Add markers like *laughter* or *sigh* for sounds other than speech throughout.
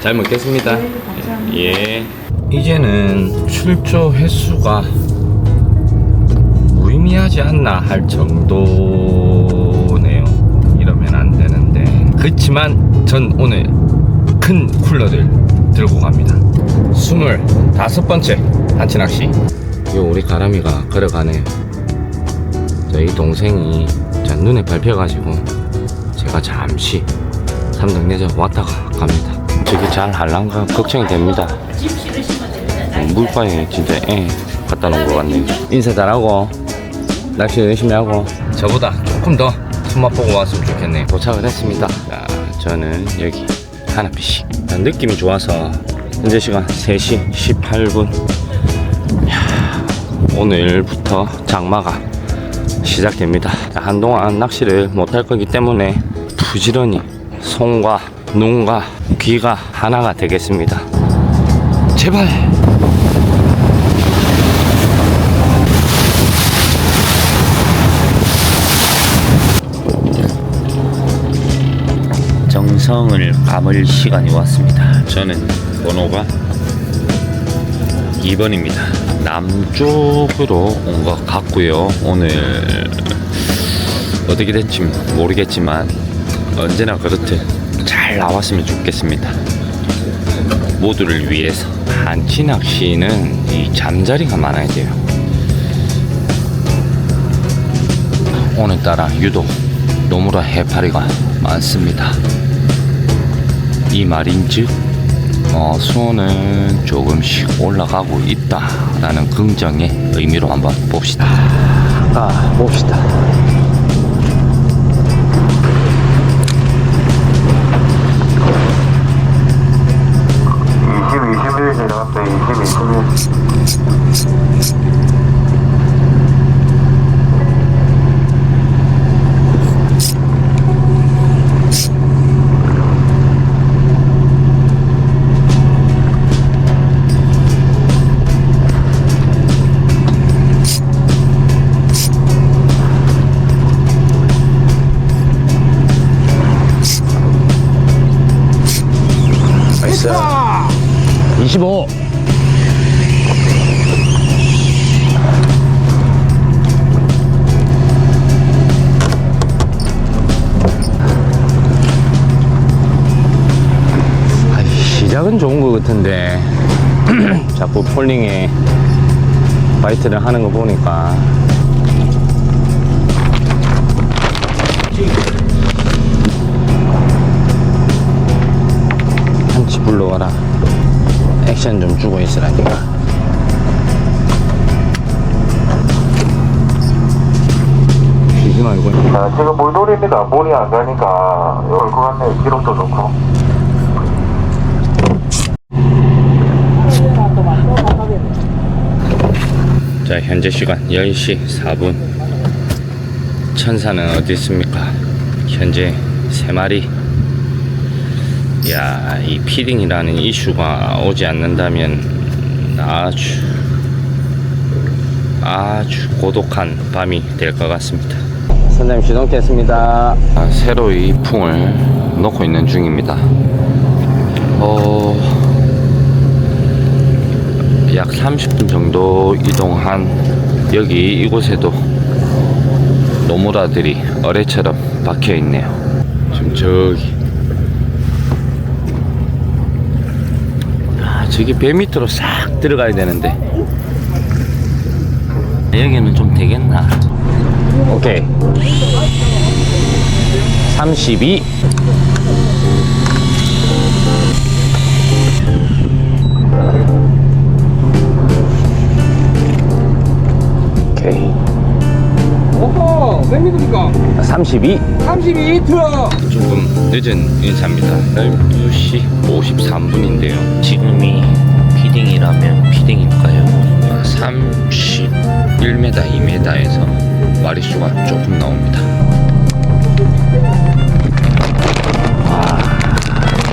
잘 먹겠습니다. 네, 감사합니다. 예. 이제는 출조 횟수가 무의미하지 않나 할 정도네요. 이러면 안 되는데. 그렇지만 전 오늘 큰 쿨러를 들고 갑니다. 스물 다섯 번째 한치 낚시. 요 우리 가람이가 걸어가네요. 저희 동생이 자, 눈에 밟혀가지고 제가 잠시 삼성내자 왔다가 갑니다. 저기 잘 할란가 걱정이 됩니다. 어, 물가에 진짜 애 갖다 놓은 것 같네요. 인사 잘하고 낚시 열심히 하고 저보다 조금 더 손맛 보고 왔으면 좋겠네요. 도착을 했습니다. 자, 저는 여기 하나피시 느낌이 좋아서 현재 시간 3시 18분 오늘부터 장마가 시작됩니다. 자, 한동안 낚시를 못할 거기 때문에 부지런히 손과 눈과 귀가 하나가 되겠습니다. 제발. 정성을 감을 시간이 왔습니다. 저는 번호가 2번입니다. 남쪽으로 온 것 같고요. 오늘 어떻게 될지 모르겠지만 언제나 그렇듯 잘 나왔으면 좋겠습니다. 모두를 위해서 한치 낚시는 이 잠자리가 많아야 돼요. 오늘따라 유독 노무라 해파리가 많습니다. 이 말인즉 어, 수온은 조금씩 올라가고 있다라는 긍정의 의미로 한번 봅시다. 아, 봅시다. 25. 같은데 *clears throat* 자꾸 폴링에 바이트를 하는 거 보니까 한치 불러와라 액션 좀 주고 있으라니까 자, 지금 물돌입니다. 물이 안 가니까 올것 같네요. 기록도 좋고. 자 현재 시간 10시 4분. 천사는 어디 있습니까? 현재 3마리. 야이 피딩이라는 이슈가 오지 않는다면 아주 아주 고독한 밤이 될 것 같습니다. 선생님 시동됐습니다. 아, 새로 이 풍을 놓고 있는 중입니다. 어... 약 30분 정도 이동한 여기 이곳에도 노무라들이 어뢰처럼 박혀 있네요. 지금 저기 아, 저기 배 밑으로 싹 들어가야 되는데 여기는 좀 되겠나? 오케이 32 32 32 들어 조금 늦은 인사입니다. 12시 53분인데요. 지금이 피딩이라면 피딩일까요? 31m 2m에서 마리수가 조금 나옵니다.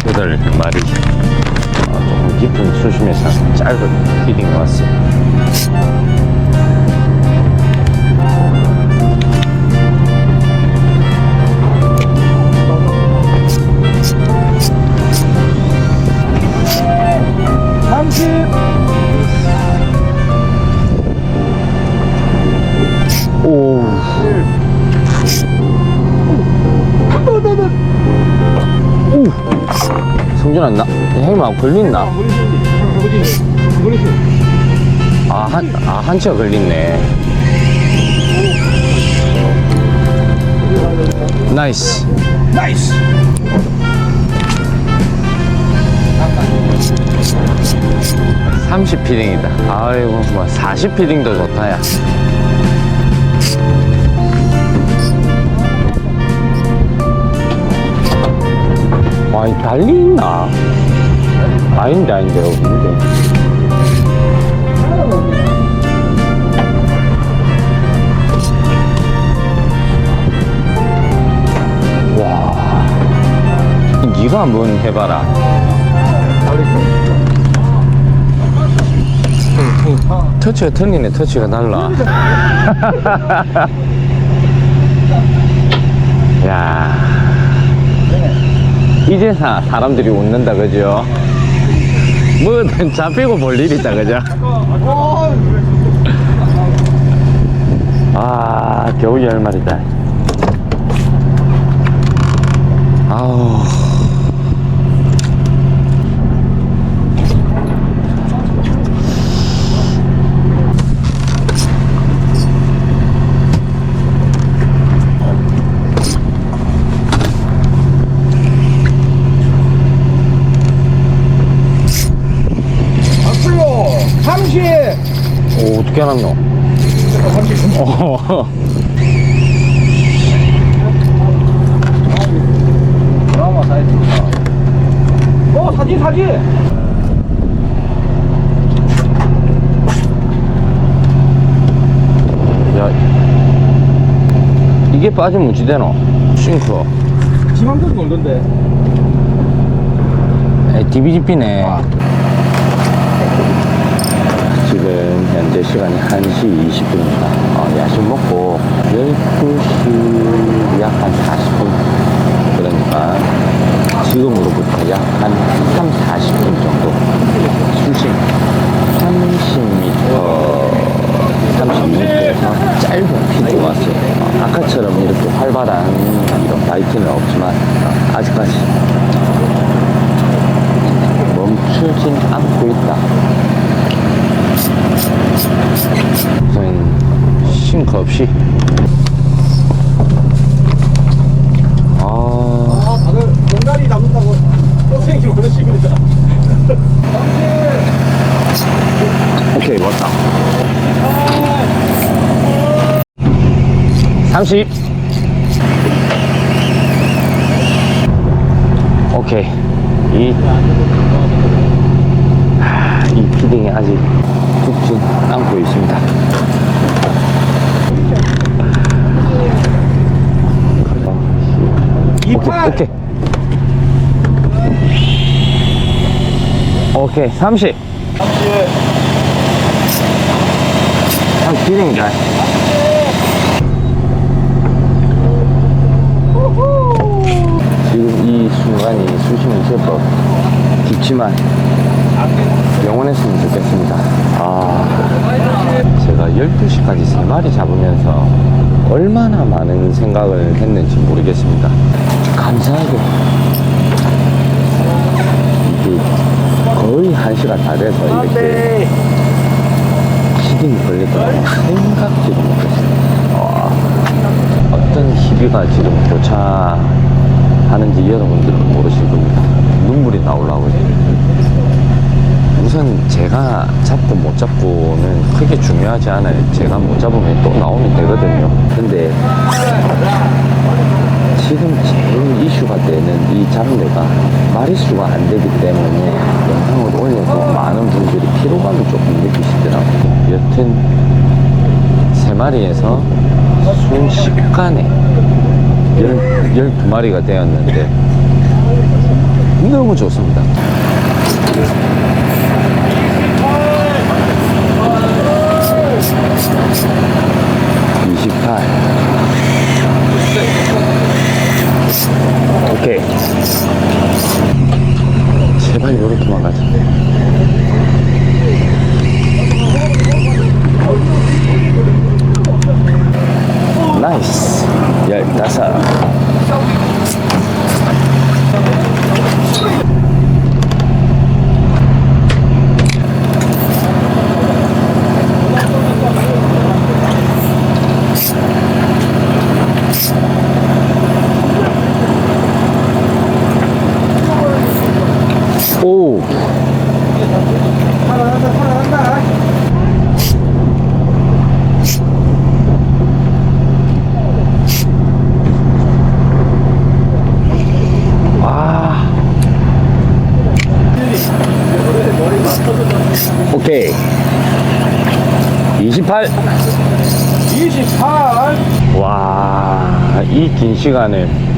8마리. 아, 조금 아, 깊은 수심에서 짧은 피딩 왔어요 영준아 나 형님하고 걸렸나? 아, 한, 아, 한 치가 걸렸네. 나이스. 나이스 30 피딩이다. 아이고, 뭐, 40 피딩도 좋다, 야. 와, 이 달리 있나? 아닌데, 아닌데, 없는데. 와. 니가 한번 해봐라. 터치가 틀리네 터치가 달라 *laughs* 야 이제사 사람들이 웃는다 그죠? 뭐든 잡히고 볼일 있다 그죠? 아 겨우 열 마리다 아우 앞으로 30 오, 어떻게 알았노? 어. 어 사진 사진 야, 이게 빠지면 어찌 되노? 싱크. 지맘대로 놀던데 에, DBGP네. 지금 현재 시간이 1시 20분입니다. 어, 야식 먹고 12시 약 한 40분. 그러니까 지금으로부터 약 한 3, 40분 정도 수심 30m, 32m에서 짧은 피드 왔어요. 어, 아까처럼 이렇게 활발한 이런 바이트는 없지만 어, 아직까지 멈추진 않고 있다. 우선 싱크 없이? 아. 아 다들 공다리 잡는다고 선생님 그러십니다. 오케이 왔다. 30 오케이. 이, 하, 이 피딩이 아직 죽진 않고 있습니다. 이팔 오케이 오케이. 30한 피딩이다 지금 이 순간이 수심이 제법 깊지만 영원했으면 좋겠습니다. 아 제가 12시까지 3마리 잡으면서 얼마나 많은 생각을 했는지 모르겠습니다. 감사하게 거의 1시간 다 돼서 이렇게 시딩이 걸리더라고 생각지도 못했어요. 와, 어떤 희비가 지금 교차하는지 여러분들은 모르실 겁니다. 눈물이 나오려고 우선 제가 잡고 못 잡고는 크게 중요하지 않아요 제가 못 잡으면 또 나오면 되거든요 근데 지금 제일 이슈가 되는 이 잡내가 마리수가 안 되기 때문에 영상을 올려서 많은 분들이 피로감을 조금 느끼시더라고요. 여튼 세 마리에서 순식간에 열, 열두 마리가 되었는데 너무 좋습니다. 이십팔. 오케이. 제발 요렇게만 가자. 나이스. 열다 오. 아. 오케이. 28. 28 와, 이 긴 시간을.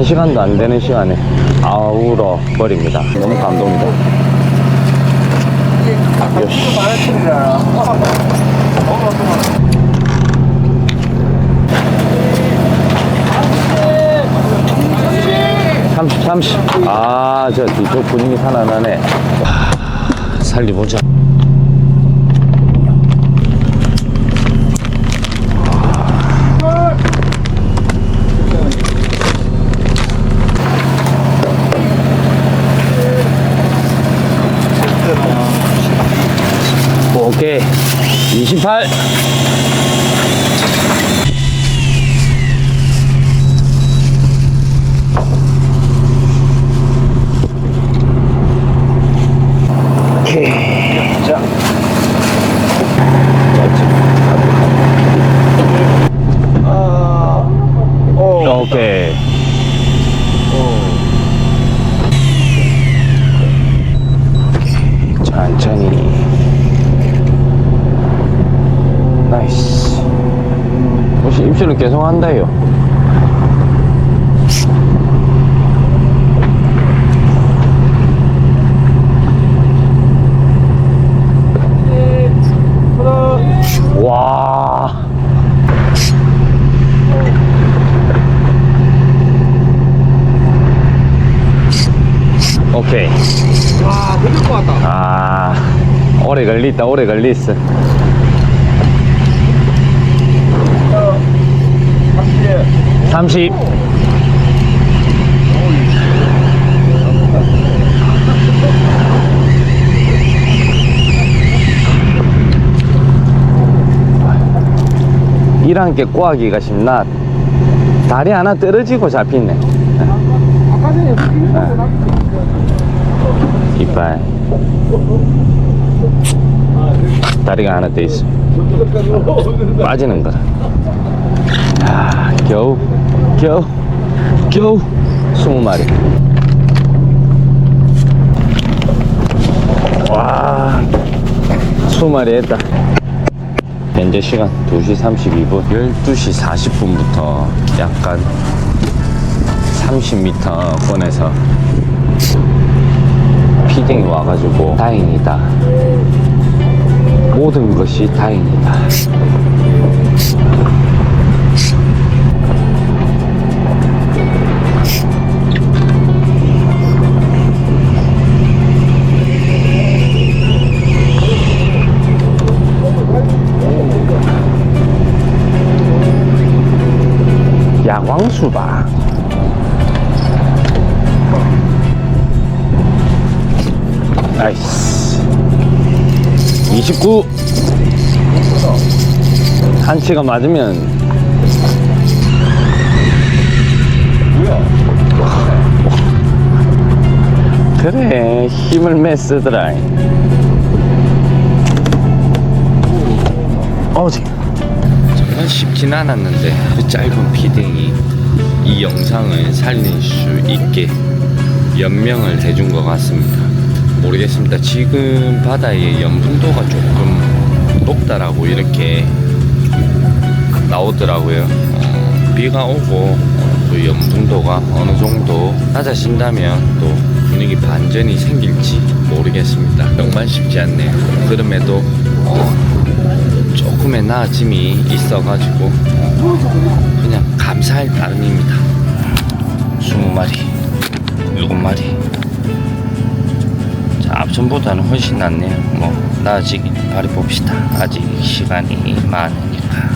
한 시간도 안 되는 시간에 아우러 버립니다. 너무 감동이다. 요시. 삼십, 삼십. 아, 저 뒤쪽 분위기 살아나네. 와, 살리보자. 오케이. 28. 오케이. 자. 오케이. 천천히. 나이스. 혹시 입술을 계속 한다요? 와. 오케이. 와 늦을 것 같다 아, 오래 걸렸다, 오래 걸렸어. 삼십. 이란 게 꼬하기가 쉽나 다리 하나 떨어지고 잡히네 아까 전에 나 이빨. 다리가 하나 더 있어. 빠지는 거라. 아, 겨우 겨우 겨우 스무 마리. 와 스무 마리 했다. 현재 시간 2시 32분. 12시 40분부터 약간 30m 꺼내서 피딩이 와가지고 다행이다. 모든 것이 다행이다. 야광수박 나이스 29 한치가 맞으면. 그래 힘을 매 쓰더라. 어지. 정말 쉽진 않았는데 그 짧은 피딩이 이 영상을 살릴 수 있게 연명을 해준 것 같습니다. 모르겠습니다. 지금 바다의 염분도가 조금 높다라고 이렇게 나오더라고요. 어, 비가 오고 어, 또 염분도가 어느 정도 낮아진다면 또 분위기 반전이 생길지 모르겠습니다. 정말 쉽지 않네요. 그럼에도 어, 조금의 나아짐이 있어가지고 어, 그냥 감사할 따름입니다. 20마리, 7마리. 자, 앞전보다는 훨씬 낫네요. 뭐, 나아지길 바라봅시다. 아직 시간이 많으니까.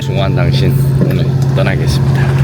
중요한 당신, 오늘 떠나겠습니다.